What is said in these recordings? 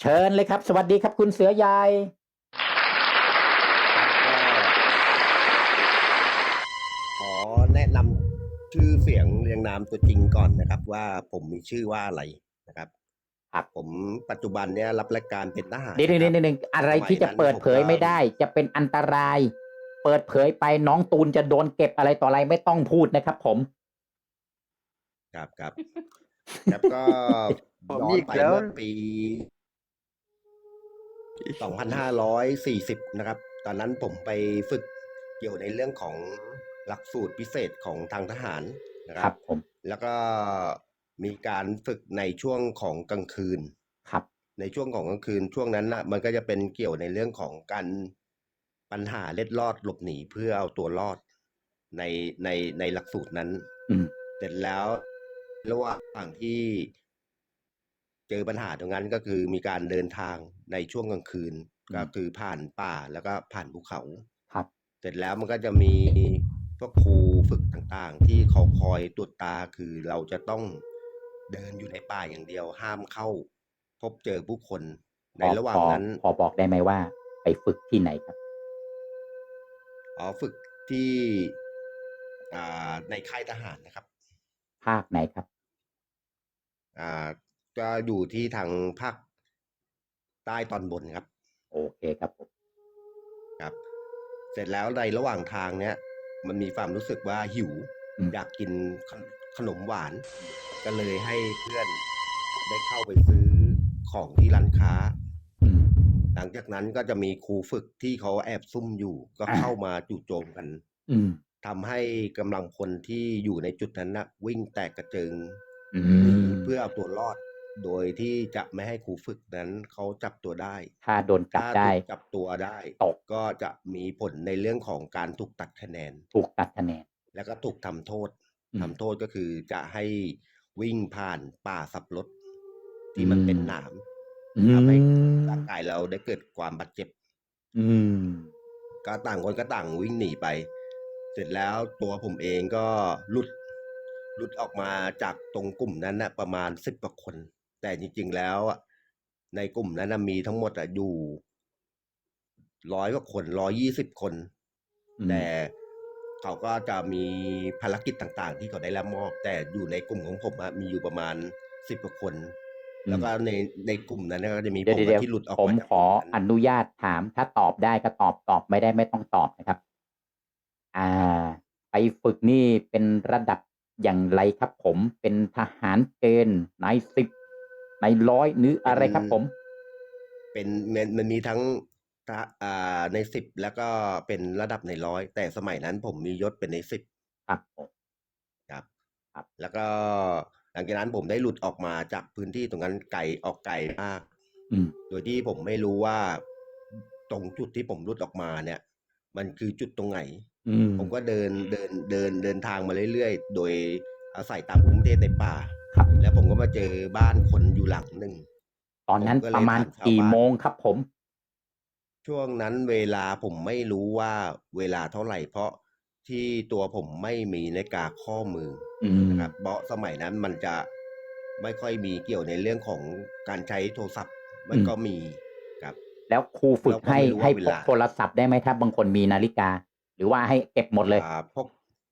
เชิญเลยครับ สวัสดีครับคุณเสือใหญ่ขอแนะนำชื่อเสียงเรียงนามตัวจริงก่อนนะครับ ว่าผมมีชื่อว่าอะไรนะครับครับผมปัจจุบันเนี่ยรับราชการเป็นทหารเดี๋ยวนะเดี๋ยวครับเดี๋ยวอะไรที่จะเปิดเผยไม่ได้ จะเป็นอันตราย เปิดเผยไปน้องตูนจะโดนเก็บอะไรต่ออะไรไม่ต้องพูดนะครับ ผม ครับครับแล้วก็ผมย้ออีนกไปแล้วเมื่อปี 2540 นะครับ ตอนนั้นผมไปฝึกเกี่ยวในเรื่องของหลักสูตรพิเศษของทางทหารนะคครัรับบผมแล้วก็มีการฝึกในช่วงของกลางคืนครับ ในช่วงของกลางคืนช่วงนั้นนะมันก็จะเป็นเกี่ยวในเรื่องของการปัญหาเล็ดลอดหลบหนีเพื่อเอาตัวรอดในในในหลักสูตรนั้นอืมเสร็จแล้วระหว่างที่ เจอปัญหาตรงนั้นก็คือมีการเดินทางในช่วงกลางคืนอืมก็คือผ่านป่าแล้วก็ผ่านภูเขาครับ เสร็จแล้วมันก็จะมีพวกครูฝึกต่างๆ ที่เขาคอยตรวจตาคือเราจะต้องเดินอยู่ในป่าอย่างเดียว ห้ามเข้า พบเจอผู้คนในระหว่างนั้นพอพอบอกได้ไหมว่า ไปฝึกที่ไหนครับอ๋อฝึกที่อ่าในค่ายทหารนะครับ ภาคไหนครับ อ่า ก็อยู่ที่ทางภาคใต้ตอนบนครับ โอเคครับผมครับ เสร็จแล้วในระหว่างทางเนี้ยมันมีความรู้สึกว่าหิว อืม อยากกินขนขนมหวาน ก็เลยให้เพื่อนได้เข้าไปซื้อของที่ร้านค้า อืม หลังจากนั้นก็จะมีครูฝึกที่เขาแอบซุ่มอยู่ ก็อ่า เข้ามาจู่โจมกันอืมทำให้กำลังพลที่อยู่ในจุดนั้นนะวิ่งแตกกระเจิงอืหนีมเพื่อเอาตัวรอด โดยที่จะไม่ให้ครูฝึกนั้นเขาจับตัวได้ ถ้าโดนจับถ้าได้ ถูกจับตัวได้ตก ก็จะมีผลในเรื่องของการถูกตัดคะแนน ถูกตัดคะแนน แล้วก็ถูกทำโทษอืมทำโทษก็คือจะให้วิ่งผ่านป่าสับรถที่มันเป็นอืม หนามอืทำให้มร่างกายเราได้เกิดความบาดเจ็บ อืม ก็ต่างคนก็ต่างวิ่งหนีไป เสร็จแล้วตัวผมเองก็หลุดหลุดออกมาจากตรงกลุ่มนั้นนะประมาณสิบกว่าคน แต่จริง ๆ แล้วอะในกลุ่มนั้นนะมีทั้งหมดอะอยู่ร้อยกว่าคนร้อยี่สิบคนอืมแต่เขาก็จะมีภารกิจต่าง ๆ ที่เขาได้รับมอบ แต่อยู่ในกลุ่มของผมอะมีอยู่ประมาณสิบกว่าคน แล้วก็ในในกลุ่มนั้นก็จะมีเดี๋ยวผมเดี๋ยวที่หลุดออกผมมาจากขอกลุ่มอนั้นนุญาตถาม ถ้าตอบได้ก็ตอบตอบไม่ได้ไม่ต้องตอบนะครับ อ่า ไปฝึกนี่เป็นระดับอย่างไรครับผมเป็นทหารเกณฑ์นายสิบนาย ร้อยหรืออะไรครับผม เป็นมันมันมีทั้งทะอ่าในสิบแล้วก็เป็นระดับในร้อยแต่สมัยนั้นผมมียศเป็นในสิบครับผมครับ ครับ แล้วก็หลังจากนั้นผมได้หลุดออกมาจากพื้นที่ตรงนั้นไกลออกไกลมากอืมโดยที่ผมไม่รู้ว่าตรงจุดที่ผมหลุดออกมาเนี่ย มันคือจุดตรงไหนอืมผมก็เดินเดินเดินเดินทางมาเรื่อยๆ โดยอาศัยตามภูมิประเทศในป่าครับ แล้วผมก็มาเจอบ้านคนอยู่หลังหนึ่งตอนนั้นผมก็เลยประมาณถามชาวกี่บ้านโมงครับผม ช่วงนั้นเวลาผมไม่รู้ว่าเวลาเท่าไหร่ เพราะที่ตัวผมไม่มีนาฬิกาข้อมืออืมนะครับเพราะสมัยนั้นมันจะไม่ค่อยมีเกี่ยวในเรื่องของการใช้โทรศัพท์ มันก็มีครับ แล้วครูฝึกเราก็ให้ไม่รู้ว่าให้เวพกลาโทรศัพท์ได้ไหมถ้าบางคนมีนาฬิกา หรือว่าให้เก็บหมดเลยอ่าพก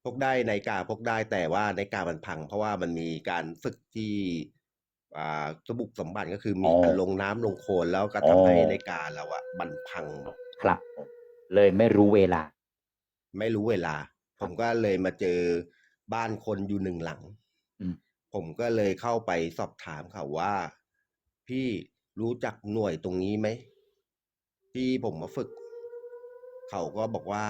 พกได้ในาฬิกาพกได้แต่ว่าในาฬิกามันพัง เพราะว่ามันมีการฝึกที่อ่าสบุกสมบัติก็คือมีอ๋อการลงน้ำลงโคลนแล้วก็อ๋อทำให้นาฬิกาเราอะมันพัง ครับผมเลยไม่รู้เวลา ไม่รู้เวลา ผมก็เลยมาเจอบ้านคนอยู่หนึ่งหลัง อืม ผมก็เลยเข้าไปสอบถามเขาว่า พี่รู้จักหน่วยตรงนี้ไหม ที่ผมมาฝึก เขาก็บอกว่า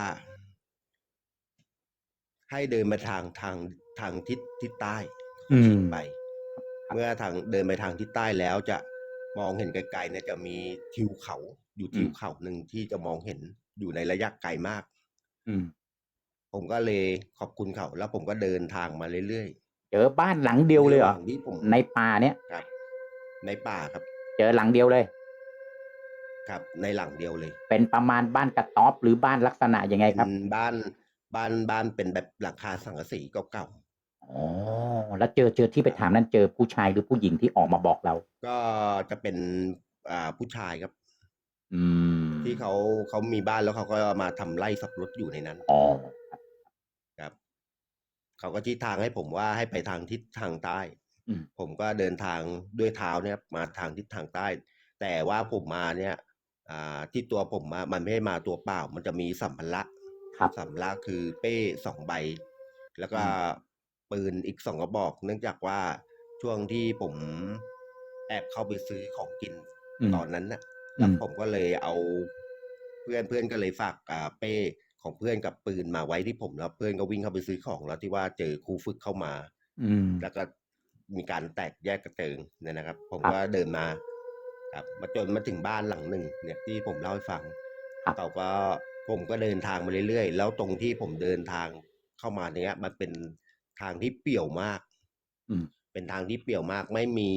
ให้เดินมาทางทางทางทิศทิศใต้อืมชี้ไป เมื่อทางเดินไปทางทิศใต้แล้วจะมองเห็นไกลๆเนี่ยจะมีทิวเขาอยู่ทิวเขาหนึ่งที่จะมองเห็นอยู่ในระยะไกลมาก อืมผมก็เลยขอบคุณเขาแล้วผมก็เดินทางมาเรื่อยเจอบ้านหลังๆเดียวเลยเหรอระางที่ผมในป่าเนี้ยครับ ในป่าครับ เจอหลังเดียวเลย ครับ ในหลังเดียวเลย เป็นประมาณบ้านกระต๊อบหรือบ้านลักษณะยังไงครับเป็นบ้าน บ้านบ้านเป็นแบบหลังคาสังกะสีเก่าอ๋อแล้วเจอเจอที่ไปถามนั้นเจอผู้ชายหรือผู้หญิงที่ออกมาบอกเรา ๆก็จะเป็นอ่าผู้ชายครับ อืมที่เขาเขามีบ้านแล้วเขาก็มาทำไร่สับปะรดอยู่ในนั้นอ๋อครับเขาก็ชี้ทางให้ผมว่าให้ไปทางทิศทางใต้ อืมผมก็เดินทางด้วยเท้าเนี่ยมาทางทิศทางใต้ แต่ว่าผมมาเนี่ยอ่าที่ตัวผมมามันไม่ให้มาตัวเปล่า มันจะมีสัมภาระ ครับสัมภาระคือเป้สองใบ แล้วก็อืมปืนอีกสองกระบอก เนื่องจากว่าช่วงที่ผมแอบเข้าไปซื้อของกินอืมตอนนั้นน่ะอืแล้วมผมก็เลยเอาเพื่อนเพื่อนก็เลยฝากอ่าเป้ของเพื่อนกับปืนมาไว้ที่ผมแล้วเพื่อนก็วิ่งเข้าไปซื้อของแล้วที่ว่าเจอครูฝึกเข้ามา อืมแล้วก็มีการแตกแยกกระเจิงเนี่ยนะครับ ผมครับก็เดินมา ครับ มาจนมาถึงบ้านหลังหนึ่งเนี่ยที่ผมเล่าให้ฟังครับเขาก็ ผมก็เดินทางมาเรื่อยๆ แล้วตรงที่ผมเดินทางเข้ามาเนี้ย มันเป็นทางที่เปี่ยวมาก อืม เป็นทางที่เปี่ยวมากไม่มี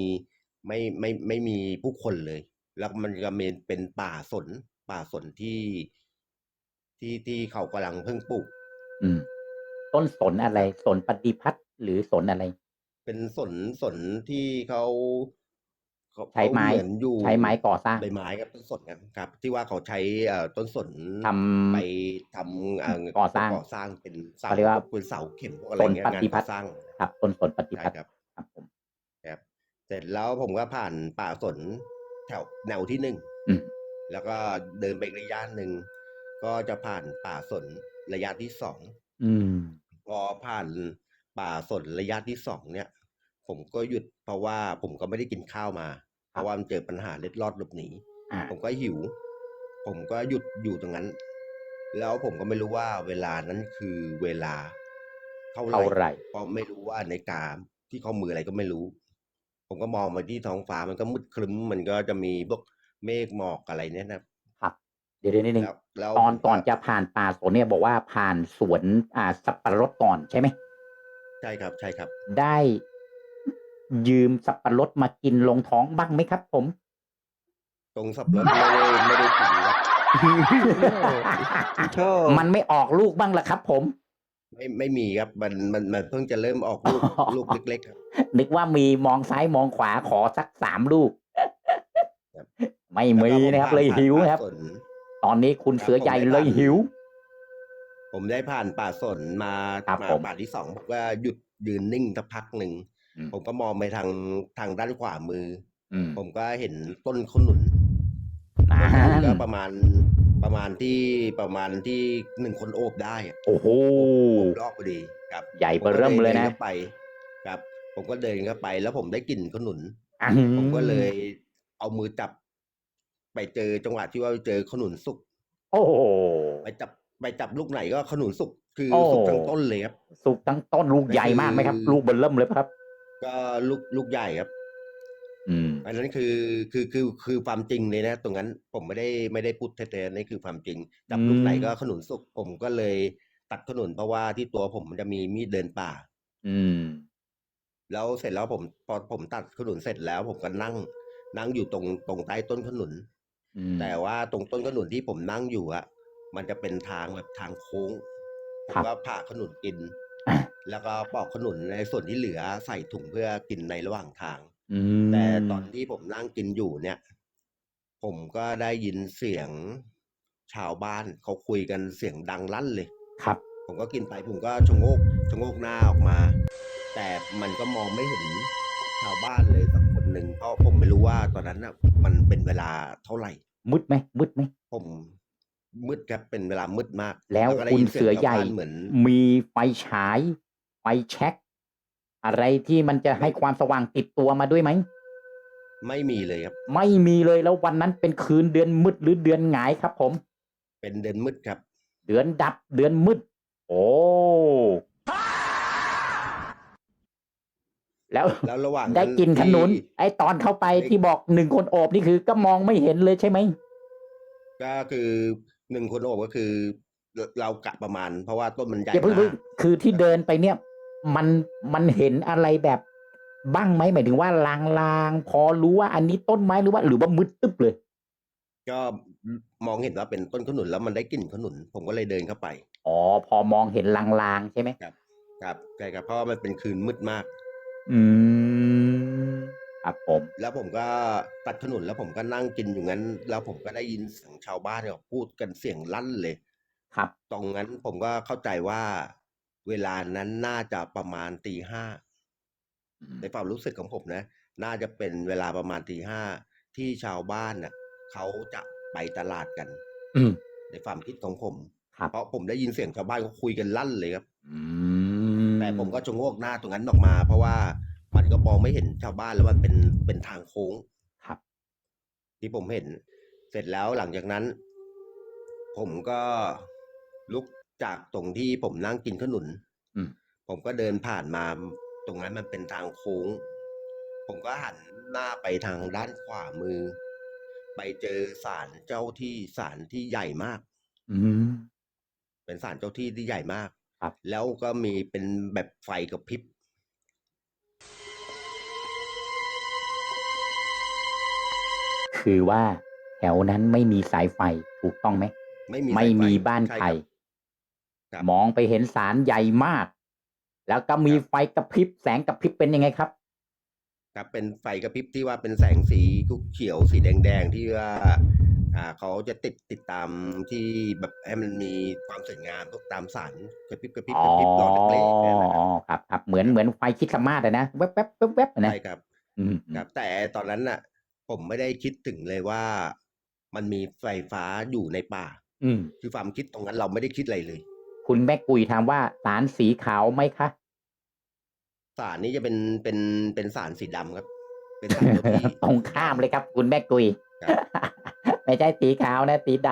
ไม่ไม่ไม่มีผู้คนเลย แล้วมันก็เป็นเป็นป่าสน ป่าสนที่ที่ที่เขากำลังเพิ่งปลูก อืม ต้นสนอะไร สนปฏิพัฒน์หรือสนอะไร เป็นสนสนที่เขาเขา ใช้ไม้เขาเหมือนอยู่ใช้ไม้ก่อสร้างใบไม้ครับต้นสนครับครับที่ว่าเขาใช้เอ่อต้นสนทำไปทำเอ่อก่อสร้างก่อสร้างเป็นเสาเขาเรียกว่าเป็นเสาเข็มพวกอะไรสนเงี้ยปงานฏิก่พัอฒน์สร้างครับต้นสนปฏิใช่พัฒน์ครับครับผมครับ เสร็จแล้วผมก็ผ่านป่าสนแถวแนวที่หนึ่งอืมแล้วก็เดินไปอีกระยะหนึ่งก็จะผ่านป่าสนระยะที่สองอืมพอผ่านป่าสนระยะที่สองเนี่ย ผมก็หยุดเพราะว่าผมก็ไม่ได้กินข้าวมา เพราะว่ามันเจอปัญหาเล็ดลอดหลบหนีอ่าผมก็หิว ผมก็หยุดอยู่ตรงนั้น แล้วผมก็ไม่รู้ว่าเวลานั้นคือเวลาเท่าไหร่เท่าไหร่เพราะไม่รู้ว่าในาฬิกาที่ข้อมืออะไรก็ไม่รู้ ผมก็มองมาที่ท้องฟ้ามันก็มืดครึ้มมันก็จะมีพวกเมฆหมอกอะไรเนี่ยนะครับ เดี๋ยวเดี๋ยวนิดนึงแล้วแล้วตอนผมก่อนจะผ่านป่าสนเนี่ยบอกว่าผ่านสวนอ่าสับปะรดก่อนใช่ไหมใช่ครับใช่ครับ ได้ ยืมสับปะรดมากินลงท้องบ้างไหมครับ ผม ตรงสับรถไม่ได้ไม่ได้กินครับโชคมันไม่ออกลูกบ้างละครับ ผม ไม่ไม่มีครับ มันมันมันเพิ่งจะเริ่มออกลูกอ๋อลูกเล็กๆครับนึกว่ามีมองซ้ายมองขวาขอสักสามลูกครับไม่มีแล้วก็ผนะครับผ่าเลยผ่านหิวป่านะครับสนตอนนี้คุณครับเสือผมใหญ่ได้เลยผ่านหิว ผมได้ผ่านป่าสนมาครับมาผมป่าที่สองผมก็หยุดยืนนิ่งสักพักหนึ่งอืม ผมก็มองไปทางทางด้านขวามือ อืม ผมก็เห็นต้นขนุนอ่าต้นขนุนก็ประมาณประมาณที่ประมาณที่หนึ่งคนโอบได้อะโอ้โหโอบรอบพอดีครับใหญ่เบ้อเริ่มเลยนะ ผก็ดิข้าไปครับ ผมก็เดินเข้าไปแล้วผมได้กลิ่นขนุนอ่าผมก็เลยเอามือจับ ไปเจอจังหวะที่ว่าเจอขนุนสุก โอ้โห ไปจับไปจับลูกไหนก็ขนุนสุกคือโอ้ สุกทั้งต้นเลยครับ สุกทั้งต้นลูกใหญ่มากไหมครับคือลูกเบอเริ่มเลยปะครับ ก็ลูกลูกใหญ่ครับ อืม อันนั้นคือคือคือคือความจริงเลยนะ ตรงนั้นผมไม่ได้ไม่ได้พูดเท็จๆนี่คือความจริงจับลูกไหนก็ขนุนสุกผมก็เลยตัดขนุนเพราะว่าที่ตัวผมมันจะมีมีดเดินป่า อืม แล้วเสร็จแล้วผมพอผมตัดขนุนเสร็จแล้ว ผมก็นั่ง นั่งอยู่ตรงตรงใต้ต้นขนุน อืม แต่ว่าตรงต้นขนุนที่ผมนั่งอยู่อะมันจะเป็นทางแบบทางโค้งผคมรับ ก็ผ่าขนุนกินอะ แล้วก็ปอกขนุนในส่วนที่เหลือใส่ถุงเพื่อกินในระหว่างทางอืมแต่ตอนที่ผมนั่งกินอยู่เนี่ย ผมก็ได้ยินเสียงชาวบ้านเขาคุยกันเสียงดังลั่นเลย ครับ ผมก็กินไปผมก็ชะโงกชะโงกหน้าออกมา แต่มันก็มองไม่เห็นชาวบ้านเลยสักคนหนึ่งเพราะผมไม่รู้ว่าตอนนั้นน่ะ มันเป็นเวลาเท่าไหร่ มืดไหมมืดไหมผมมืดครับเป็นเวลามืดมากแล้วก็ได้คุณยินเสือใหญ่ ชาวบ้านเหมือน มีไฟฉาย ไฟแช็กอะไรที่มันจะให้ความสว่างติดตัวมาด้วยไหม ไม่มีเลยครับ ไม่มีเลยแล้ววันนั้นเป็นคืนเดือนมืดหรือเดือนหงายครับ ผม เป็นเดือนมืดครับ เดือนดับเดือนมืด โอ้แล้วแล้วระหว่างได้กินขนุนที่ไอตอนเข้าไปที่บอกหนึ่งคนโอบนี่คือ ก็มองไม่เห็นเลยใช่ไหมก็คือหนึ่งคนโอบก็คือ เรากะประมาณ เพราะว่าต้นมันใหญ่อย่าเพิ่งมาเพิ่งกคือที่เดินไปเนี่ย มันมันเห็นอะไรแบบบ้างไหมหมายถึงว่าลางๆพอรู้ว่าอันนี้ต้นไม้หรือว่า หรือว่ามืดตึ๊บเลย ก็มองเห็นว่าเป็นต้นขนุนแล้วมันได้กลิ่นขนุน ผมก็เลยเดินเข้าไปอ๋อพอมองเห็นลางๆใช่ไหมครับใช่ครับเพราะว่ามันเป็นคืนมืดมาก อืมอครับผมแล้วผมก็ตัดถนนแล้วผมก็นั่งกินอยู่งั้น แล้วผมก็ได้ยินเสียงชาวบ้านเนี่ยพูดกันเสียงลั่นเลย ครับ ตรงนั้นผมก็เข้าใจว่า เวลานั้นน่าจะประมาณตีห้าอืมในความรู้สึกของผมนะ น่าจะเป็นเวลาประมาณตีห้าที่ชาวบ้านน่ะเขาจะไปตลาดกันอืมในความคิดของผมครับเพราะผมได้ยินเสียงชาวบ้านเขาคุยกันลั่นเลยครับอืมแต่ผมก็ชะโงกหน้าตรงนั้นออกมา เพราะว่ามันก็มองไม่เห็นชาวบ้านแล้วมันเป็นเป็นทางโค้งครับที่ผมเห็น เสร็จแล้วหลังจากนั้น ผมก็ลุก จากตรงที่ผมนั่งกินขนุนอืม ผมก็เดินผ่านมาตรงนั้นมันเป็นทางโค้ง ผมก็หันหน้าไปทางด้านขวามือ ไปเจอศาลเจ้าที่ศาลที่ใหญ่มาก อืม เป็นศาลเจ้าที่ที่ใหญ่มาก ครับ แล้วก็มีเป็นแบบไฟกระพริบ คือว่าแถวนั้นไม่มีสายไฟถูกต้องไหม ไม่มีไม่สายฟมีบ้านช่ใครครับครับ มองไปเห็นสารใหญ่มาก แล้วก็มีครับไฟกระพริบแสงกระพริบเป็นยังไงครับ ครับเป็นไฟกระพริบที่ว่าเป็นแสงสีเขียวสีแดงๆที่ว่าอ่าเขาจะติดติดตามที่แบบให้มันมีความสวยงามพวกตามสารกระพริบกระพริบอ๋กอระพริบหลอดเล็กๆเนี่ยนะคอ๋รัอบครับครับเหมือนเหมือนไฟคริดสต์มาสอะนะแวบแวบแวบแวบอะนะใช่ครับ อืมครับ แต่ตอนนั้นน่ะ ผมไม่ได้คิดถึงเลยว่า มันมีไฟฟ้าอยู่ในป่า อืมคือความคิดตรงนั้นเราไม่ได้คิดอะไรเลย คุณแม่กุยถามว่าสารสีขาวไหมคะสารนี้จะเป็นเป็นเป็นสารสีดำครับ เป็นสารเจ้าที่ตรงข้ามเลยครับ คุณแม่กุย ครับ ไม่ใช่สีขาวนะสีด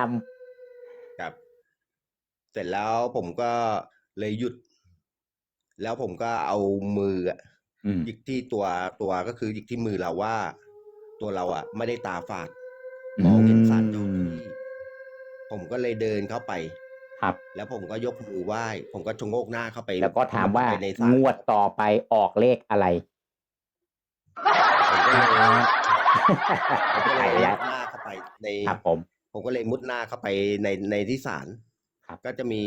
ครับ เสร็จแล้วผมก็เลยหยุด แล้วผมก็เอามืออะำอืมหยิกที่ตัวตัวก็คือหยิกที่มือเราว่า ตัวเราอะ ไม่ได้ตาฝาดมองเห็นสารเจ้าที่ผมก็เลยเดินเข้าไป ครับ แล้วผมก็ยกมือไหว้ ผมก็ชะโงกหน้าเข้าไป แล้วก็ถามว่าไปในศาลงวดต่อไปออกเลขอะไรผมก็เลยผมก็เลยใช่มุดหน้าเข้าไปในครับผม ผมก็เลยมุดหน้าเข้าไปในในที่ศาลครับก็จะมี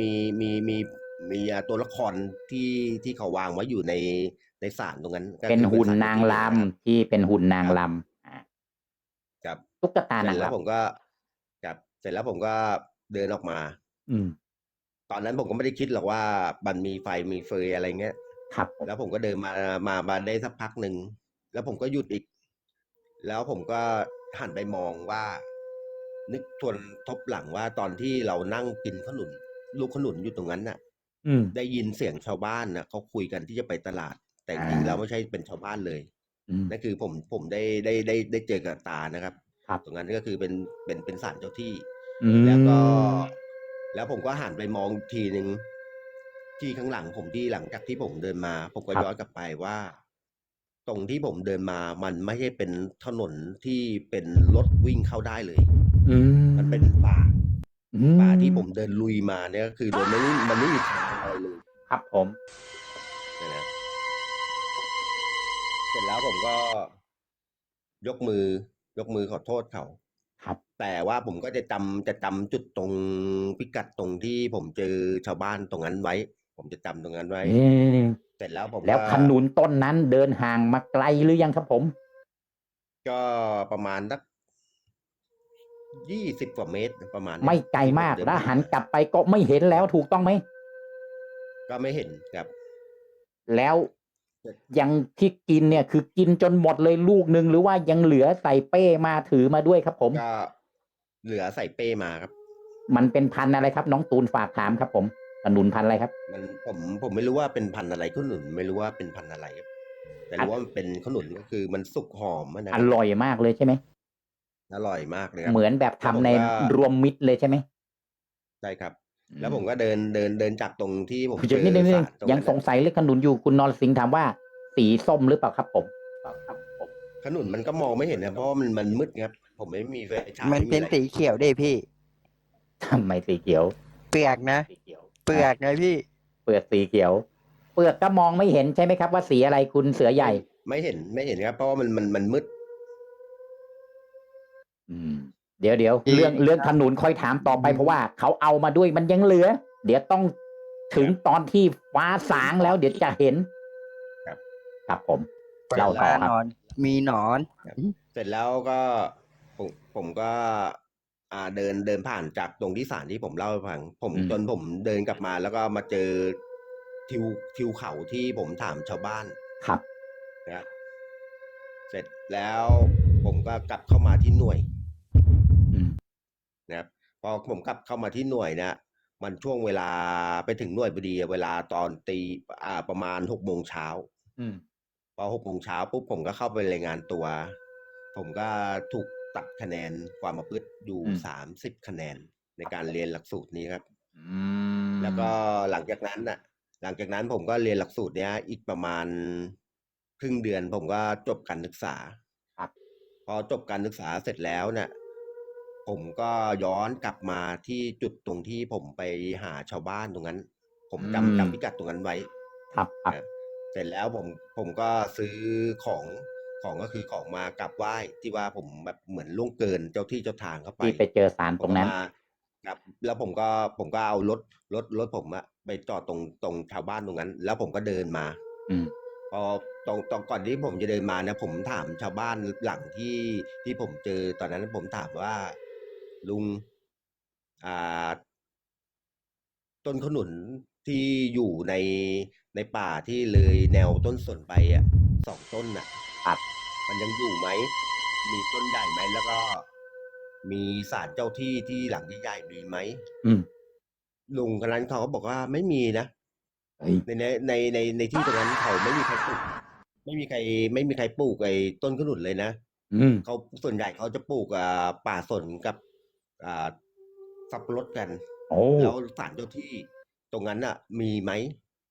มีมีมีมีอ่าตัวละครที่ที่เขาวางไว้อยู่ในในศาลตรงนั้นก็เป็นคือหุ่นศลนางที่ลครับำที่เป็นหุ่นนางครับลำอ่าครับตุ๊กตาเสร็นาจงแล้วลำผมก็ครับเสร็จแล้วผมก็เดินออกมา อืม ตอนนั้นผมก็ไม่ได้คิดหรอกว่ามันมีไฟมีเฟยอะไรเงี้ย ครับผมแล้วผมก็เดินมามามาได้สักพักหนึ่ง แล้วผมก็หยุดอีก แล้วผมก็หันไปมองว่า นึกทวนทบหลังว่าตอนที่เรานั่งกินขนุน ลูกขนุนอยู่ตรงนั้นน่ะ อืม ได้ยินเสียงชาวบ้านน่ะเขาคุยกันที่จะไปตลาด แต่จอ่า ริงๆแล้วไม่ใช่เป็นชาวบ้านเลย อืม นั่นคือผมผมได้ได้ได้ได้เจอกับตานะครับ ครับ ตรงนั้นก็คือเป็นเป็นเป็นศาลเจ้าที่ อืมแล้วก็ แล้วผมก็หันไปมองอีกทีหนึ่งที่ข้างหลังผมที่หลังจากที่ผมเดินมา ผมก็ย้อนกลับไปว่า ตรงที่ผมเดินมามันไม่ใช่เป็นถนนที่เป็นรถวิ่งเข้าได้เลย อืมมันเป็นป่าอืมป่าที่ผมเดินลุยมาเนี่ยก็คือโดยไม่ได้มันไม่มีทางอะไรเลย ครับผมนะครับเสร็จแล้วผมก็ยกมือยกมือขอโทษเขาครับ แต่ว่าผมก็จะจำจะจำจุดตรงพิกัดตรงที่ผมเจอชาวบ้านตรงนั้นไว้ ผมจะจำตรงนั้นไว้เอ๊ะเสร็จแล้วผมแล้วก็ขนุนต้นนั้นเดินห่างมาไกลหรือยังครับผม ก็ประมาณสักยี่สิบกว่าเมตรประมาณเนี้ยไม่ไกลมากที่ผเดิแล้วหันกลับไปก็ไม่เห็นแล้วถูกต้องไหมก็ไม่เห็นครับ แล้วยังที่กินเนี่ยคือกินจนหมดเลยลูกหนึ่งหรือว่ายังเหลือใส่เป้มาถือมาด้วยครับผมก็ เหลือใส่เป้มาครับ มันเป็นพันธุ์อะไรครับ น้องตูนฝากถามครับ ผมขนุนพันธุ์อะไรครับ มันผมผมไม่รู้ว่าเป็นพันธุ์อะไรขนุนไม่รู้ว่าเป็นพันธุ์อะไรครับแต่รู้ว่ามันเป็นขนุนก็คือมันสุกหอมอะนะอร่อยมากเลยใช่ไหมอร่อยมากเลยครับเหมือนแบบทำในแล้วผมก็รวมมิตรเลยใช่ไหมใช่ครับ แล้วผมก็เดินเดินเดินจากตรงที่ผมจุดนิดนึงศาลตรยังนั้นสงสัยเรื่องขนุนอยู่คุณนรสิงห์ถามว่า สีส้มหรือเปล่าครับผมครับผมขนุนมันก็มองไม่เห็นนะเพราะว่ามันมันมืดครับ ผมไม่มีไฟฉายมันเป็นไอะไรสีเขียวดิพี่ ทำไมสีเขียวเปลือกนะ สีเขียวเปลือกไงพี่ เปลือกสีเขียว เปลือกก็มองไม่เห็นใช่ไหมครับ ว่าสีอะไรคุณเสือใหญ่ ไม่เห็นไม่เห็นครับ เพราะว่ามันมันมันมืดอืม เดี๋ยวเดี๋ยวอีกเรื่องเรื่องขนุนค่อยถามต่อไปเพราะว่าเขาเอามาด้วยมันยังเหลือ เดี๋ยวต้องถึงตอนที่ฟ้าสางแล้ว เดี๋ยวจะเห็น ครับ ครับผม เล่าต่อครับแน่นอน มีหนอน เสร็จแล้วก็ ผมผมก็ อ่าเดินเดินผ่านจากตรงที่ศาลที่ผมเล่าให้ฟัง ผมอืม จนผมเดินกลับมาแล้วก็มาเจอทิวทิวเขาที่ผมถามชาวบ้าน ครับ นะครับเสร็จแล้วผมก็กลับเข้ามาที่หน่วยอืม นะครับพอผมกลับเข้ามาที่หน่วยเนี่ยมันช่วงเวลาไปถึงหน่วยพอดีเวลาตอนตีอ่าประมาณหกโมงเช้าอืม พอหกโมงเช้าปุ๊บผมก็เข้าไปรายงานตัว ผมก็ถูก ตัดคะแนนความประพฤติอยู่อืมสามสิบคะแนนในการเรียนหลักสูตรนี้ครับอืมแล้วก็หลังจากนั้นน่ะ หลังจากนั้นผมก็เรียนหลักสูตรเนี้ย อีกประมาณครึ่งเดือนผมก็จบการศึกษาครับพอจบการศึกษาเสร็จแล้วเนี่ยผมก็ย้อนกลับมาที่จุดตรงที่ผมไปหาชาวบ้านตรงนั้น ผมจำจำพิกัดตรงนั้นไว้ ครับครับนะเสร็จแล้วผมผมก็ซื้อของ ของก็คือของมากราบไหว้ที่ว่าผมแบบเหมือนล่วงเกินเจ้าที่เจ้าทางเข้าไปที่ไปเจอสารตรงนั้นผมก็มาครับแล้วผมก็ผมก็เอารถรถรถผมอะไปจอดตรงตรงชาวบ้านตรงนั้น แล้วผมก็เดินมา อืมพอตรงตรงก่อนที่ผมจะเดินมานะผมถามชาวบ้านหลังที่ที่ผมเจอตอนนั้นผมถามว่าลุงอ่า ต้นขนุนที่อยู่ในในป่าที่เลยแนวต้นสนไปอะสองต้นน่ะ ครับมันยังอยู่ไหม มีต้นใหญ่ไหม แล้วก็ มีศาลเจ้าที่ที่หลังใหญ่ๆมีไหมอืมลุงคนนั้นเขาก็บอกว่าไม่มีนะเฮ้ยในในในในในที่ตรงนั้นเขาไม่มีใครปลูกไม่มีใคร ไม่มีใครปลูกไอ้ต้นขนุนเลยนะอืมเขาส่วนใหญ่เขาจะปลูกอ่าป่าสนกับอ่าสับปะรดกันโอ้แล้วศาลเจ้าที่ ตรงนั้นอะ มีไหม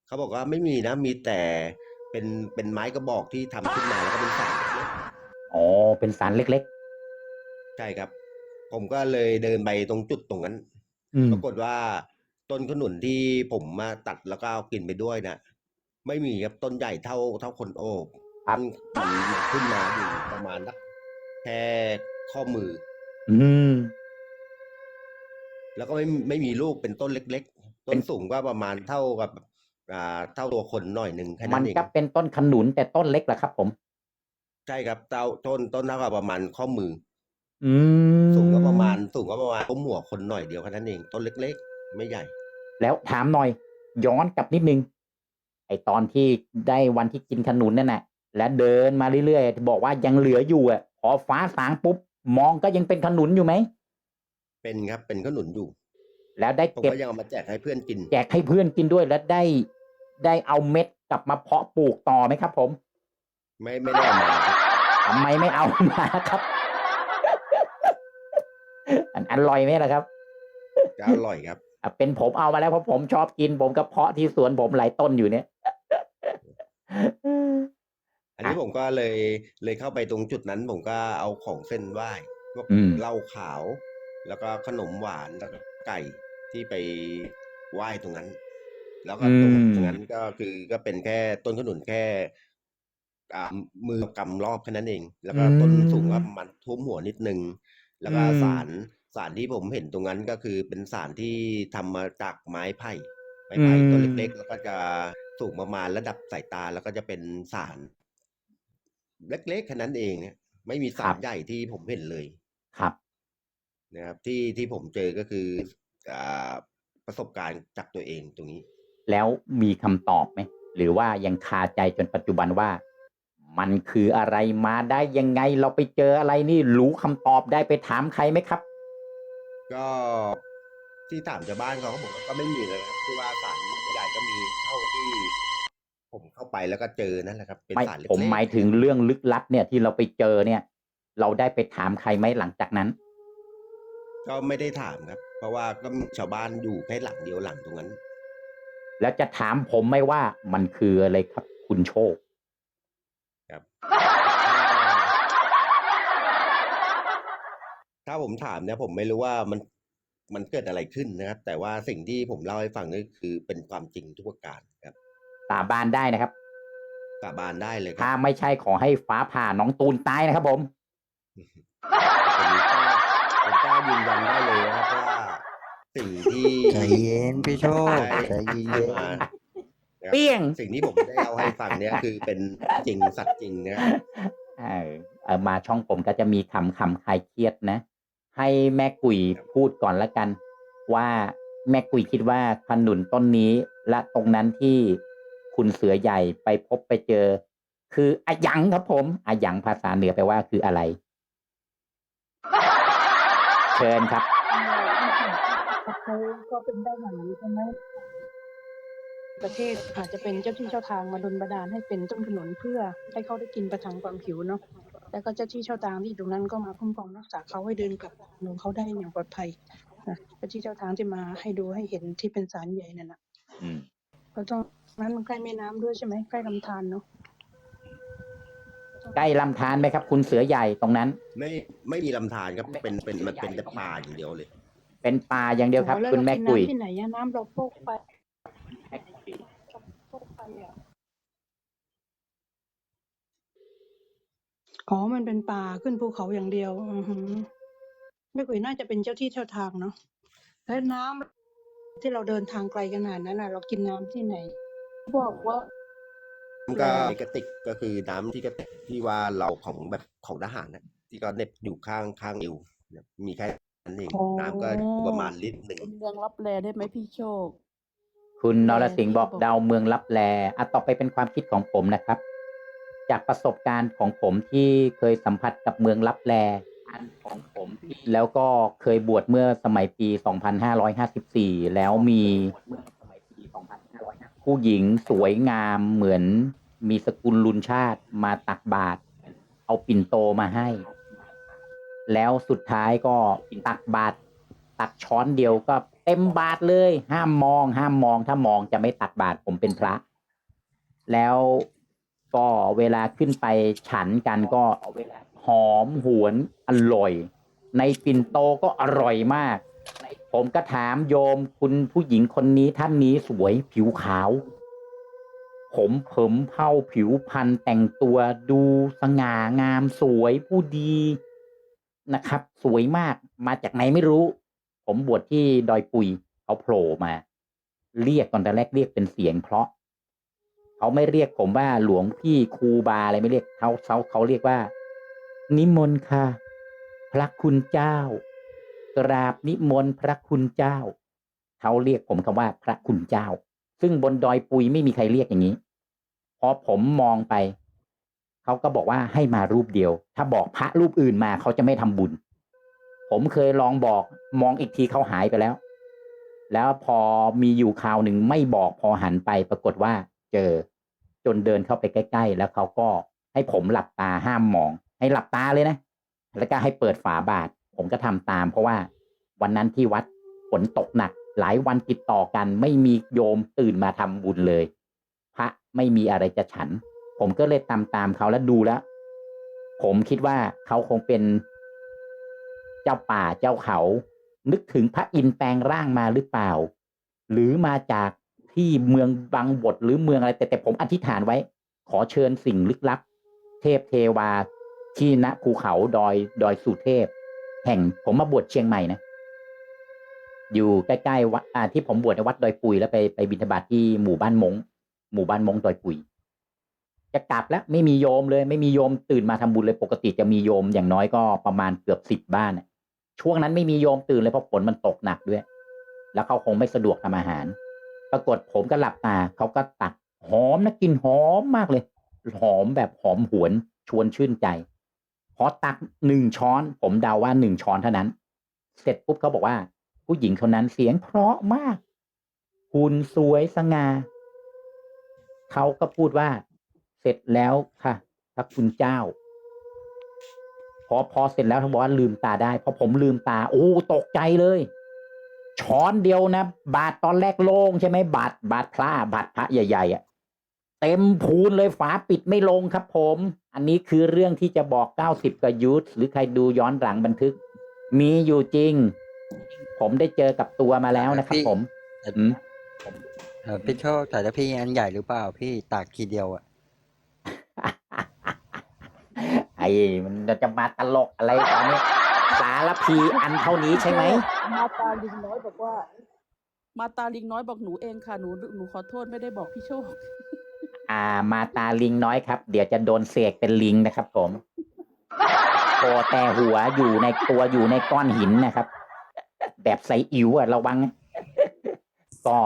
เขาบอกว่าไม่มีนะมีแต่ เป็นเป็นไม้กระบอกที่ทำขึ้นมาแล้วก็เป็นศาลเล็กอ๋อ เป็นสารเล็กๆใช่ครับ ผมก็เลยเดินไปตรงจุดตรงนั้น ๆ อืมปรากฏว่าต้นขนุนที่ผมมาตัดแล้วก็เอากินไปด้วยนะไม่มีครับต้นใหญ่เท่าเท่าคนโอบครับมันมันขึ้นมาอยู่ประมาณนักแค่ข้อมือ อืม แล้วก็ไม่ไม่มีลูกเป็นต้นเล็ก ๆ ต้นสูงก็ประมาณเท่ากับ อ่าเท่าตัวคนหน่อยหนึ่งแค่มันั้นนเองก็เป็นต้นขนุนแต่ต้นเล็กแหละครับ ผม ใช่ครับเต้าต้นต้นเท่ากับประมาณข้อมืออืมสูงก็ประมาณสูงก็ประมาณก้มหัวคนหน่อยเดียวแค่นั้นเองต้นเล็ก ๆ ไม่ใหญ่ แล้วถามหน่อย ย้อนกลับนิดนึง ไอตอนที่ได้วันที่กินขนุนนั่นน่ะ และเดินมาเรื่อยๆบอกว่ายังเหลืออยู่อะพอฟ้าสางปุ๊บมองก็ยังเป็นขนุนอยู่ไหมเป็นครับเป็นขนุนอยู่แล้วได้ผมเก็บก็ยังเอามาแจกให้เพื่อนกิน แจกให้เพื่อนกินด้วยแล้วได้ ได้เอาเม็ดกลับมาเพาะปลูกต่อไหมครับ ผม ไม่ไม่ได้เอามาครับทำไมไม่เอามาครับ อันอร่อยไหมล่ะครับจะอร่อยครับ อะเป็นผมเอามาแล้วเพราะผมชอบกิน ผมก็เพาะที่สวนผมหลายต้นอยู่เนี่ย อันนี้ผมก็เลยเลยเข้าไปตรงจุดนั้น ผมก็เอาของเส้นไหว้พวกอืม เหล้าขาว แล้วก็ขนมหวานแล้วก็ไก่ที่ไปไหว้ตรงนั้น แล้วก็ตรงอืมตรงนั้นก็คือก็เป็นแค่ต้นขนุนแค่อ่ามือกำรอบแค่นั้นเอง แล้วก็ต้นสูงก็ประมันทุ่วมหัวนิดนึง แล้วก็สารสารที่ผมเห็นตรงนั้นก็คือเป็นสารที่ทำมาจากไม้ไผ่ไม้ไผ่ต้นเล็กๆ แล้วก็จะสูงประมาณระดับสายตาแล้วก็จะเป็นสารเล็กๆแค่นั้นเองเนี่ยไม่มีสารใหญ่ที่ผมเห็นเลยครับ นะครับ ที่ที่ผมเจอก็คืออ่าประสบการณ์จากตัวเองตรงนี้ แล้วมีคำตอบไหมหรือว่ายังคาใจจนปัจจุบันว่า มันคืออะไรมาได้ยังไงเราไปเจออะไรนี่รู้คำตอบได้ไปถามใครไหมครับ ก็ที่ถามชาวบ้านเขาเขาบอกว่าก็ไม่มีเลยนะครับที่ว่าสารใหญ่ก็มีเท่าที่ ผมเข้าไปแล้วก็เจอนั่นแหละครับเป็นไม่สารเล็กผมหมายถึงเรื่องลึกลับเนี่ยที่เราไปเจอเนี่ย เราได้ไปถามใครไหมหลังจากนั้นๆก็ไม่ได้ถามครับ เพราะว่าก็มีชาวบ้านอยู่แค่หลังเดียวหลังตรงนั้น แล้วจะถามผมไหมว่ามันคืออะไรครับ คุณโชคครับถ้าผมถามเนี่ยผมไม่รู้ว่ามันมันเกิดอะไรขึ้นนะครับ แต่ว่าสิ่งที่ผมเล่าให้ฟังก็คือเป็นความจริงทุกประการครับสาบานได้นะครับ สาบานได้เลยคถ้ารับไม่ใช่ขอให้ฟ้าผ่าน้องตูนตายนะครับผม ผมกล้าผมกล้ายืนยันได้เลยนะครับว่า สิ่งที่ใจเย็นพี่โชคได้ใจเย็ให้นมานะครับเปี้ยง สิ่งที่ผมได้เอาให้ฟังเนี่ยคือเป็นจริงสัตว์จริงนะครับอ่เออเออมาช่องผมก็จะมีคำคำคลายเครียดนะ ให้แม่กุยพูดก่อนละกัน ว่าแม่กุยคิดว่าขนุนต้นนี้ และตรงนั้นที่คุณเสือใหญ่ไปพบไปเจอ คืออะหยังครับผมอะหยังภาษาเหนือแปลว่าคืออะไร เชิญครับ เขาก็เป็นได้อย่างนี้ใช่ไหมประเทศอาจจะเป็นเจ้าที่เจ้าทางมาดลบันดาลให้เป็นต้นขนุนเพื่อให้เขาได้กินประทังความหิวเนาะแล้วก็เจ้าที่เจ้าทางที่อยู่ตรงนั้นก็มาคุ้มครองรักษาเขาให้เดินกลับของเขาได้อย่างปลอดภัยนะเจ้าที่เจ้าทางที่มาให้ดูให้เห็นที่เป็นสารใหญ่นั่นนะอืมเพราะตรงนั้นมันใกล้แม่น้ำด้วยใช่ไหมใกล้ลำธารเนาะใกล้ลำธารไหมครับ คุณเสือใหญ่ตรงนั้น ไม่ไม่มีลำธารครับเป็นเป็นมันเป็นแต่ป่าอย่างเดียวเลย เป็นป่าอย่างเดียวครับ โอ้แล้วคุณเราแม่กินกุย น้ำที่ไหนอะน้ำเราโปกไปโปกไปอะอ๋อมันเป็นป่าขึ้นภูเขาอย่างเดียว อือหือแม่กุยน่าจะเป็นเจ้าที่เจ้าทางเนาะแล้วน้ำที่เราเดินทางไกลขนาดนั้นน่ะ เรากินน้ำที่ไหน บอกว่ามันก็ในกระติกก็คือน้ำที่กระติกที่ว่าเราของแบบของทหารนะที่ก็เหน็บอยู่ข้างข้างเอวเนี่ยมีแค่ นั้นเองอ๋อน้ำก็ประมาณลิตรหนึ่ง เป็นเมืองรับแลได้ไหมพี่โชค คุณนรสิงห์บอกที่บอก ดาวเมืองลับแลอะต่อไปเป็นความคิดของผมนะครับ จากประสบการณ์ของผมที่เคยสัมผัสกับเมืองลับแลอันของผมที่แล้วก็เคยบวชเมื่อสมัยปี 2554 แล้วมีผู้หญิงสวยงามเหมือนมีสกุลลุนชาติมาตักบาตรเอาปิ่นโตมาให้ แล้วสุดท้ายก็ตักบาตรตักช้อนเดียวก็เต็มบาตรเลย ห้ามมอง ห้ามมองถ้ามองจะไม่ตักบาตรผมเป็นพระ แล้วก็เวลาขึ้นไปฉันกันก็หอมหวนอร่อย ในปิ่นโตก็อร่อยมาก ผมก็ถามโยมคุณผู้หญิงคนนี้ท่านนี้สวยผิวขาว ผมผมเผาผิวพรรณแต่งตัวดูสง่างามสวยผู้ดี นะครับ สวยมากมาจากไหนไม่รู้ ผมบวชที่ดอยปุยเขาโผล่มา เรียกตอนแรกเรียกเป็นเสียงเพราะเขาไม่เรียกผมว่าหลวงพี่ครูบาอะไรไม่เรียกเขาเขาเขาเรียกว่า นิมนต์ค่ะ พระคุณเจ้า กราบนิมนต์พระคุณเจ้า เขาเรียกผมคำว่าพระคุณเจ้า ซึ่งบนดอยปุยไม่มีใครเรียกอย่างนี้ พอผมมองไป เขาก็บอกว่าให้มารูปเดียว ถ้าบอกพระรูปอื่นมาเขาจะไม่ทำบุญ ผมเคยลองบอกมองอีกทีเขาหายไปแล้ว แล้วพอมีอยู่คราวหนึ่งไม่บอกพอหันไปปรากฏว่า เจอ จนเดินเข้าไปใกล้ ๆ แล้วเขาก็ให้ผมหลับตาห้ามมอง ให้หลับตาเลยนะ แล้วก็ให้เปิดฝาบาท ผมก็ทำตาม เพราะว่าวันนั้นที่วัดฝนตกหนัก หลายวันติดต่อกัน ไม่มีโยมตื่นมาทำบุญเลย พระไม่มีอะไรจะฉัน ผมก็เลยตามตามเขาแล้วดูแล้ว ผมคิดว่าเขาคงเป็น เจ้าป่าเจ้าเขา นึกถึงพระอินทร์แปลงร่างมาหรือเปล่า หรือมาจากที่เมืองบางบทหรือเมืองอะไร แต่แต่ผมอธิษฐานไว้ ขอเชิญสิ่งลึกลับ เทพเทวา ที่ณภูเขาดอยดอยสุเทพ แห่งผมมาบวชเชียงใหม่นะอยู่ใกล้ๆวัดที่ผมบวชในวัดดอยปุยแล้วไปไปบิณฑบาตที่หมู่บ้านมงหมู่บ้านมงดอยปุย จะกลับแล้วไม่มีโยมเลย ไม่มีโยมตื่นมาทำบุญเลยปกติจะมีโยมอย่างน้อยก็ประมาณเกือบสิบบ้านช่วงนั้นไม่มีโยมตื่นเลยเพราะฝนมันตกหนักด้วย แล้วเขาคงไม่สะดวกทำอาหาร ปรากฏผมก็หลับตาเขาก็ตักหอมนะกินหอมมากเลย หอมแบบหอมหวนชวนชื่นใจพอตักหนึ่งช้อน ผมเดาว่าหนึ่งช้อนเท่านั้น เสร็จปุ๊บเขาบอกว่า ผู้หญิงคนนั้นเสียงเพราะมากหุ่นสวยสง่าเขาก็พูดว่า เสร็จแล้วค่ะพระคุณเจ้า พอพอเสร็จแล้วเขาบอกว่าลืมตาได้พอผมลืมตา โอ้ตกใจเลย ช้อนเดียวนะ บาทตอนแรกโล่งใช่ไหมบาทบาทพระบาทพระใหญ่ๆอะ่ะเต็มพูนเลยฝาปิดไม่ลงครับผม อันนี้คือเรื่องที่จะบอกเก้าสิบกว่ายุทธหรือใครดูย้อนหลังบันทึก มีอยู่จริง ผมได้เจอกับตัวมาแล้วนะครับผมอืมเออพี่โชคแต่ละพี่อันใหญ่หรือเปล่าพี่ตากทีเดียวอะ ไอ้ มันจะมาตลกอะไรตอนนี้สารพีอันเท่านี้ใช่ไหม มาตาลิงน้อยบอกว่า มาตาลิงน้อยบอกหนูเองค่ะหนูหนูขอโทษไม่ได้บอกพี่โชค อ่า มาตาลิงน้อยครับ เดี๋ยวจะโดนเสกเป็นลิงนะครับผมโผล่แต่หัวอยู่ในตัวอยู่ในก้อนหินนะครับ แบบใสอิ๋วอะระวังก็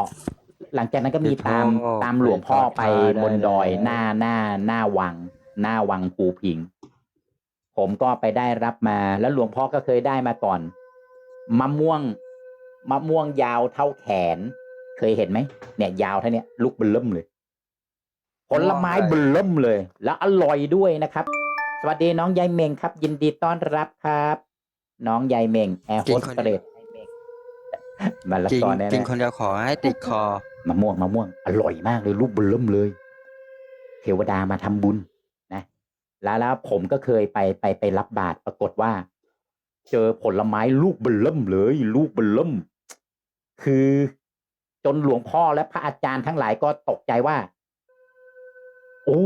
หลังจากนั้นก็มีตามโอ้ตามหลวงพ่อไปได้บนดอยได้หน้าหน้าหน้าวัง หน้าวังภูพิง ผมก็ไปได้รับมา แล้วหลวงพ่อก็เคยได้มาก่อน มะม่วง มะม่วงยาวเท่าแขน เคยเห็นไหมเนี่ยยาวเท่าเนี้ยลูกเบลเริ่มเลย ผลไม้เบลเริ่มเลย แล้วอร่อยด้วยนะครับ สวัสดีน้องยายเมงครับ ยินดีต้อนรับครับ น้องยายเมงแอร์โฮกินสคนเตเดีสยวมาละกินก่อนแน่กินคนเดียวขอให้ติดคอมะม่วงมะม่วง อร่อยมากเลยลูกเบลเริ่มเลย เทวดามาทำบุญนะ แล้วแล้วผมก็เคยไปไปไปรับบาตรปรากฏว่า เจอผลไม้ลูกเบลเริ่มเลย ลูกเบลเริ่ม คือจนหลวงพ่อและพระอาจารย์ทั้งหลายก็ตกใจว่า โอ้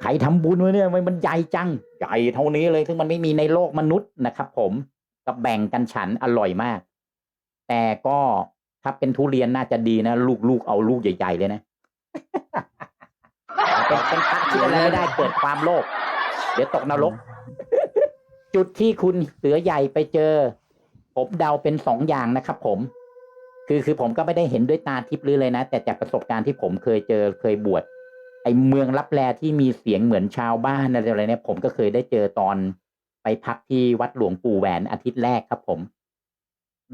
ใครทำบุญวะเนี่ยมมันใหญ่จัง ใหญ่เท่านี้เลยซึ่งมันไม่มีในโลกมนุษย์นะครับ ผมก็แบ่งกันฉันอร่อยมาก แต่ก็ถ้าเป็นทุเรียนน่าจะดีนะลูกๆเอาลูกใหญ่ ๆ เลยนะเป็นเป็นพระที่อะไรไม่ได้เกิดความโลภ เดี๋ยวตกนรก จุดที่คุณเสือใหญ่ไปเจอ ผมเดาเป็นสองอย่างนะครับผม คือคือผมก็ไม่ได้เห็นด้วยตาทิพย์หรือเลยนะ แต่จากประสบการณ์ที่ผมเคยเจอเคยบวชไอเมืองรับแลที่มีเสียงเหมือนชาวบ้านอะไรเนี่ยผมก็เคยได้เจอตอนไปพักที่วัดหลวงปู่แหวนอาทิตย์แรกครับผม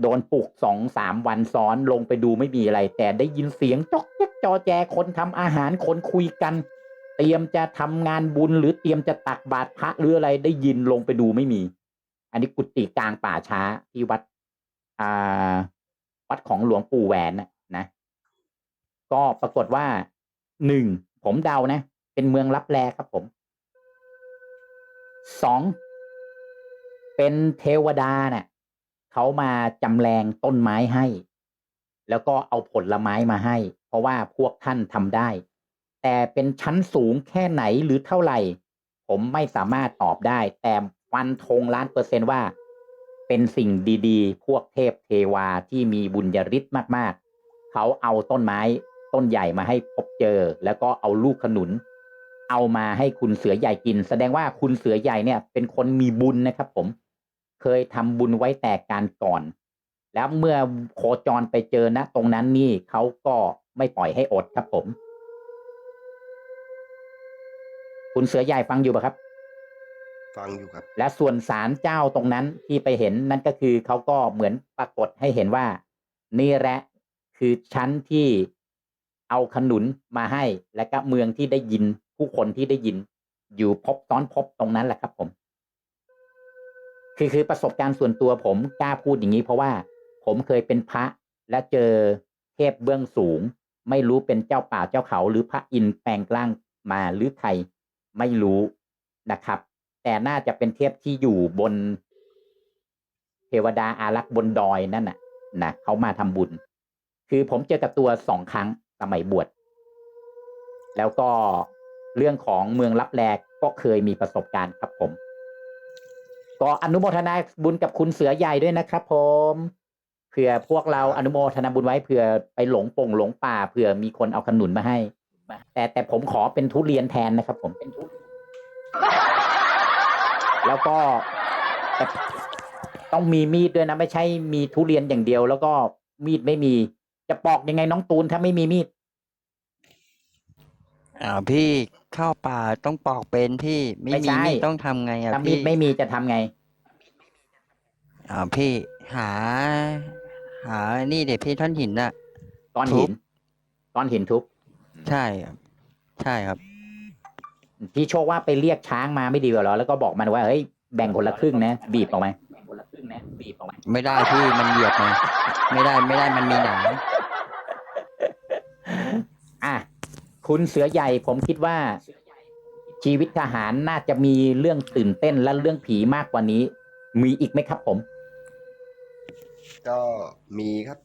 โดนปลุกสองสามวันซ้อนลงไปดูไม่มีอะไร แต่ได้ยินเสียงจอกแจ๊กจอแจคนทำอาหารคนคุยกันเตรียมจะทำงานบุญหรือเตรียมจะตักบาตรพระหรืออะไรได้ยินลงไปดูไม่มี อันนี้กุฏิกลางป่าช้าที่วัดอ่าวัดของหลวงปู่แหวนนะนะก็ปรากฏว่าหนึ่งผมเดานะ เป็นเมืองรับแลครับผมสองเป็นเทวดาเนะ่ะเขามาจำแรงต้นไม้ให้ แล้วก็เอาผลไม้มาให้ เพราะว่าพวกท่านทำได้ แต่เป็นชั้นสูงแค่ไหนหรือเท่าไหร่ ผมไม่สามารถตอบได้ แต่ฟันธงล้านเปอร์เซนต์ว่า เป็นสิ่งดีๆ พวกเทพเทวาที่มีบุญญาฤทธิ์มากๆ เขาเอาต้นไม้ต้นใหญ่มาให้พบเจอ แล้วก็เอาลูกขนุน เอามาให้คุณเสือใหญ่กิน แสดงว่าคุณเสือใหญ่เนี่ย เป็นคนมีบุญนะครับ ผม เคยทำบุญไว้แต่การก่อน แล้วเมื่อโคจรไปเจอนะตรงนั้นนี่เขาก็ไม่ปล่อยให้อดครับผม คุณเสือใหญ่ฟังอยู่ปะครับ ฟังอยู่ครับ และส่วนศาลเจ้าตรงนั้นที่ไปเห็นนั่นก็คือเขาก็เหมือนปรากฏให้เห็นว่า นี่แหละคือชั้นที่เอาขนุนมาให้ และก็เมืองที่ได้ยินผู้คนที่ได้ยิน อยู่พบซ้อนพบตรงนั้นแหละครับผม คือคือประสบการณ์ส่วนตัวผมกล้าพูดอย่างนี้ เพราะว่าผมเคยเป็นพระและเจอเทพเบื้องสูง ไม่รู้เป็นเจ้าป่าเจ้าเขา หรือพระอินทร์แปลงร่างมาหรือใคร ไม่รู้นะครับ แต่น่าจะเป็นเทพที่อยู่บนเทวดาอารักษ์บนดอยนั่นน่ะนะเขามาทำบุญ คือผมเจอกับตัวสองครั้งสมัยบวชแล้วก็เรื่องของเมืองรับแลก็เคยมีประสบการณ์ครับผม ก็อนุโมทนาบุญกับคุณเสือใหญ่ด้วยนะครับผมเผื่อพวกเราอนุโมทนาบุญไว้เผื่อไปหลงปงหลงป่าเผื่อมีคนเอาขนุนมาให้ แต่แต่ผมขอเป็นทุเรียนแทนนะครับ ผมเป็นทุแล้วก็แต่ต้องมีมีดด้วยนะ ไม่ใช่มีทุเรียนอย่างเดียว แล้วก็มีดไม่มี จะปอกยังไงน้องตูนถ้าไม่มีมีดอ่าวพี่เข้าป่าต้องปอกเป็นพี่ไม่ไม่มีใช่ มีดต้องทำไงอะถ้ามีพี่ดไม่มีจะทำไงอ่าวพี่ หา หานี่เด็พี่ท่อนหินน่ะ ก้อนทุหิบนก้อนหินทุบ ใช่ครับ ใช่ครับ พี่โชคว่าไปเรียกช้างมาไม่ดีกว่าเหรอแล้วก็บอกมันว่าเฮ้ยแบ่งคนละครึ่งนะบีบออกมาแบ่งคนละครึ่งนะ บีบออกมาไม่ได้พี่มันเหยียบมาไม่ได้ไม่ได้มันมีหนังอะคุณเสือใหญ่ผมคิดว่า ชีวิตทหารน่าจะมีเรื่องตื่นเต้นและเรื่องผีมากกว่านี้ มีอีกไหมครับผม ก็มีครับ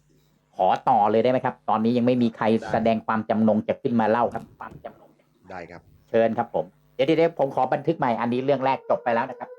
ขอต่อเลยได้ไหมครับ ตอนนี้ยังไม่มีใครแสดงความจำนงจะขึ้นมาเล่าครับความจำนงได้ครับ เชิญครับผม เดี๋ยวเดี๋ยวผมขอบันทึกใหม่อันนี้เรื่องแรกจบไปแล้วนะครับ